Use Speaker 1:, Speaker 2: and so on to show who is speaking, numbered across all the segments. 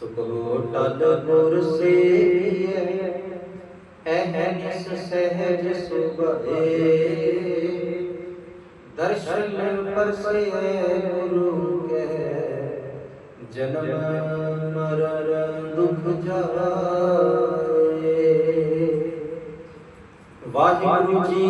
Speaker 1: ਸੁਖੋ ਟਲ ਗੁਰ ਸੇਵੀਐ ਐਹਨਿਸ ਸਹਿਜ ਸੁਭਏ ਦਰਸ਼ਨ ਪਰਸੈ ਗੁਰੂ ਕੈ ਜਨਮ ਮਰਨ ਦੁਖ ਜਾਏ। ਵਾਹਿਗੁਰੂ ਜੀ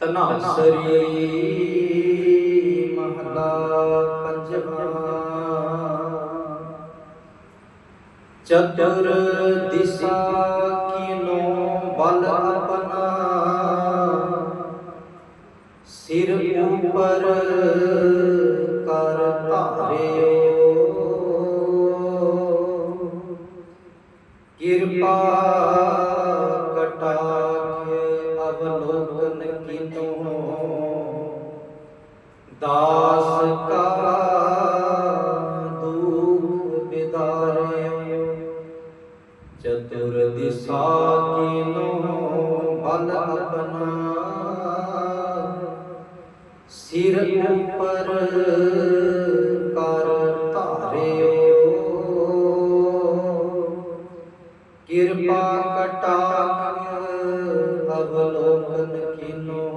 Speaker 1: ਤਨਾਸਰੀ ਚਤੁਰ ਦਿਸ਼ਾ ਕੀਨੋ ਬਲ ਆਪਣਾ। ਸਿਰ ਉਪਰ ਕਰ ਧਾਰਿਓ। ਕਿਰਪਾ ਕਟਾਖ ਅਵਲੋਕਨ ਕੀਨੋ। ਦਾਸ ਚਤੁਰ ਦਿਸ਼ਾ ਕੀਨੋ ਬਲ ਆਪਣਾ। ਸਿਰ ਉਪਰ ਕਰ ਧਾਰਿਓ। ਕਿਰਪਾ ਕਟਾਖ ਅਵਲੋਕਨ ਕੀਨੋ।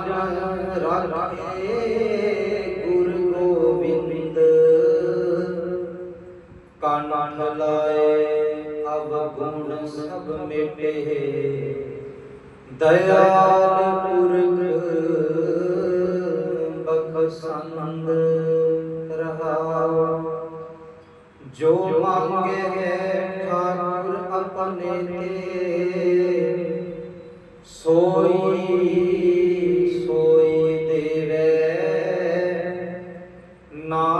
Speaker 1: ਹਰ ਰਾਖੇ ਗੁਰ ਗੋਬਿੰਦ ਕਾਨਨ ਲਾਏ ਅਬ ਗੁਣ ਸਭ ਮਿਟੇ ਦਇਆਲ ਪੁਰਖ ਬਖਸ਼ੰਦ ਰਹਾਉ ਜੋ ਮੰਗੇ ਠਾਕੁਰ ਆਪਣੇ ਤੇ ਸੋਈ nó